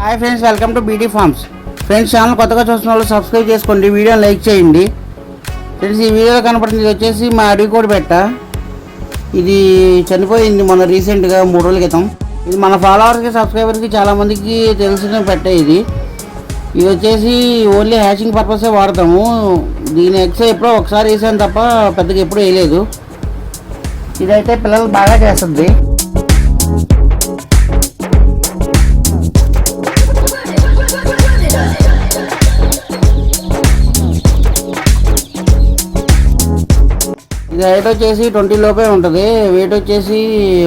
Hi friends welcome to BT farms friends channel కొత్తగా చూస్తున్న వాళ్ళు సబ్స్క్రైబ్ చేసుకోండి వీడియోని లైక్ చేయండి. ఫ్రెండ్స్ ఈ వీడియోలో కనపడింది ఇది వచ్చేసి మా అడవి కోడి పెట్ట. ఇది చనిపోయింది మొన్న రీసెంట్గా మూడు రోజుల క్రితం. ఇది మన ఫాలోవర్స్కి సబ్స్క్రైబర్కి చాలామందికి తెలిసిన పెట్ట ఇది. ఇది వచ్చేసి ఓన్లీ హ్యాచింగ్ పర్పసే వాడతాము. దీని ఎక్స్ ఎప్పుడో ఒకసారి వేసాను తప్ప పెద్దగా ఎప్పుడూ వేయలేదు. ఇదైతే పిల్లలు బాగా చేస్తుంది. ఇది హైట్ వచ్చేసి ట్వంటీ లోపే ఉంటుంది. వెయిట్ వచ్చేసి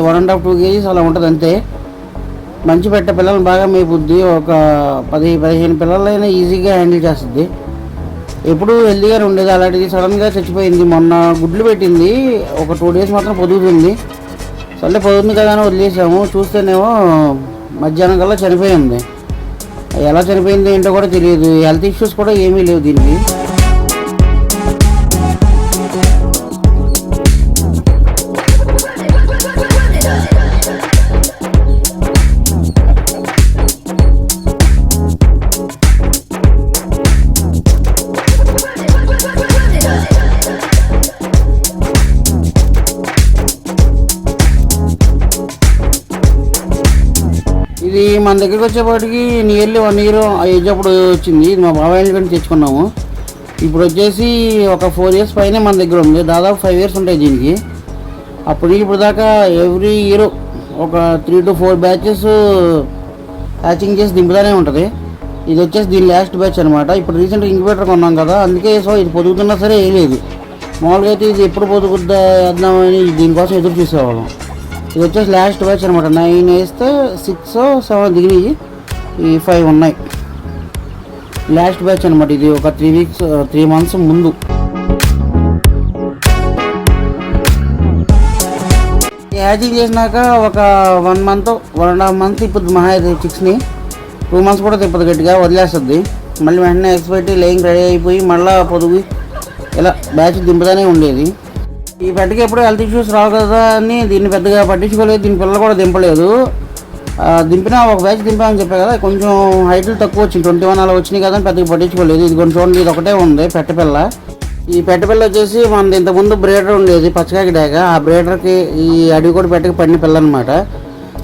one and half two kgs అలా ఉంటుంది అంతే. మంచి పెట్ట పిల్లలు బాగా మేపుద్ది ఒక పది పదిహేను పిల్లలైనా ఈజీగా హ్యాండిల్ చేస్తుంది. ఎప్పుడు హెల్తీగానే ఉండేది. అలాంటిది సడన్గా చచ్చిపోయింది. మొన్న గుడ్లు పెట్టింది. ఒక టూ డేస్ మాత్రం పొదుగుతుంది. సరే పొదుగుతుంది కదా అని వదిలేసాము. చూస్తేనేమో మధ్యాహ్నం కల్లా చనిపోయింది. ఎలా చనిపోయింది ఏంటో కూడా తెలియదు. హెల్త్ ఇష్యూస్ కూడా ఏమీ లేవు దీనికి. మన దగ్గరికి వచ్చేపాటికి నియర్లీ వన్ ఇయర్ ఏజ్ అప్పుడు వచ్చింది. ఇది మా బాబాయ్ కంటే తెచ్చుకున్నాము. ఇప్పుడు వచ్చేసి ఒక ఫోర్ ఇయర్స్ పైనే మన దగ్గర ఉంది. దాదాపు ఫైవ్ ఇయర్స్ ఉంటాయి దీనికి. అప్పుడు ఇప్పుడు దాకా ఎవ్రీ ఇయర్ ఒక three to four batches hatching చేసి దింపుతానే ఉంటుంది. ఇది వచ్చేసి దీని లాస్ట్ బ్యాచ్ అనమాట ఇప్పుడు రీసెంట్గా ఇంక్యుబేటర్ కొన్నాం కదా అందుకే సో ఇది పొదుగుతున్నా సరే వేయలేదు మామూలుగా అయితే ఇది ఎప్పుడు పొదుగుద్దా వేద్దామని దీనికోసం ఎదురు చూసేవాళ్ళం. ఇది వచ్చేసి లాస్ట్ బ్యాచ్ అనమాట నైన్ వేస్తే సిక్స్ సెవెన్ దిగినాయి. ఈ ఫైవ్ ఉన్నాయి. లాస్ట్ బ్యాచ్ అనమాట ఇది. ఒక త్రీ వీక్స్ త్రీ మంత్స్ ముందు. హ్యాచింగ్ చేసినాక ఒక one month one and half month ఇప్పుడు మహా చిక్స్ని టూ మంత్స్ కూడా తిప్పదు గట్టిగా వదిలేస్తుంది. మళ్ళీ వెంటనే ఎక్స్పెక్ట్ లేయింగ్ రెడీ అయిపోయి మళ్ళీ పొదుగు ఇలా బ్యాచ్ దింపుతానే ఉండేది. ఈ పెట్టకి ఎప్పుడు హెల్త్ ఇష్యూస్ రావు కదా అని దీన్ని పెద్దగా పట్టించుకోలేదు దీని పిల్లలు కూడా దింపలేదు. ఆ, దింపినా ఒక బ్యాచ్ దింపామని చెప్పా కదా కొంచెం హైట్లు తక్కువ వచ్చింది ట్వంటీ వన్ అలా వచ్చినాయి కదా అని పెద్దగా పట్టించుకోలేదు. ఇది కొంచెం చూడండి ఇది ఒకటే ఉంది పెట్టపిల్ల ఈ పెట్టపిల్ల వచ్చేసి మనది ఇంతకుముందు బ్రేడర్ ఉండేది పచ్చకాకి డాగ. ఆ బ్రేడర్కి ఈ అడవి కూడా పెట్టకి పడిన పిల్ల అనమాట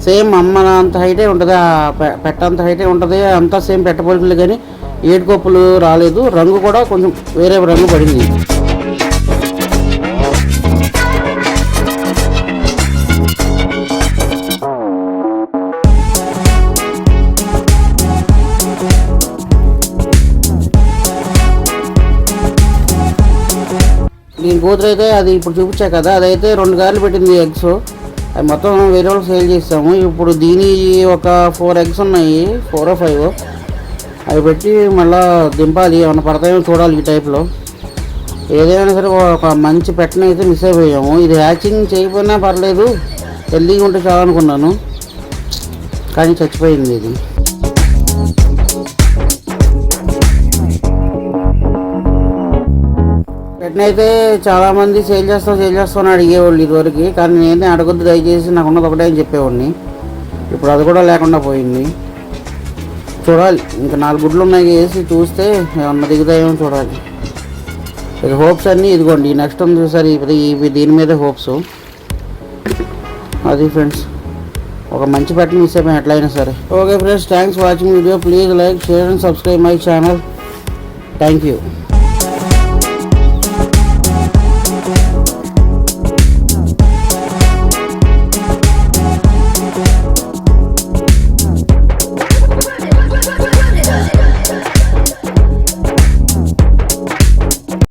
సేమ్ అమ్మ అంత హైటే ఉంటుంది ఆ పె- పెట్ట అంత హైటే ఉంటుంది అంతా సేమ్ పెట్టపోలికలు కానీ ఏడుకొప్పులు రాలేదు. రంగు కూడా కొంచెం వేరే రంగు పడింది. కూతురు అయితే అది ఇప్పుడు చూపించా కదా అదైతే రెండు గార్లు పెట్టింది ఎగ్స్. అది మొత్తం వేరే వాళ్ళకి సేల్ చేస్తాము. ఇప్పుడు దీని ఒక ఫోర్ ఎగ్స్ ఉన్నాయి ఫోర్ ఫైవ్. అవి పెట్టి మళ్ళీ దింపాలి ఏమైనా పడతాయో చూడాలి ఈ టైప్లో ఏదైనా సరే ఒక మంచి పెట్టన అయితే మిస్ అయిపోయాము. ఇది హ్యాచింగ్ చేయకపోయినా పర్లేదు హెల్దీగా ఉంటే చాలనుకున్నాను కానీ చచ్చిపోయింది ఇది. పెట్టినైతే చాలా మంది సేల్ చేస్తాం సేల్ చేస్తాం అని అడిగేవాళ్ళు ఇదివరకు. కానీ నేనే అడగొద్దు దయచేసి నాకు ఉన్నది ఒకటే అని చెప్పేవాడిని. ఇప్పుడు అది కూడా లేకుండా పోయింది. చూడాలి. ఇంకా నాలుగు గుడ్లు ఉన్నాయి వేసి చూస్తే ఏమన్నా దిగుతాయేమో చూడాలి. ఇక హోప్స్ అన్నీ ఇదిగోండి. నెక్స్ట్ ఉంది చూసారు ఇది ఇవి దీని మీద హోప్స్. అది ఫ్రెండ్స్ ఒక మంచి పెట్ట మిస్ అయిపోయాం ఎట్లయినా సరే. Okay friends thanks watching video. Please like share and subscribe my channel. Thank you.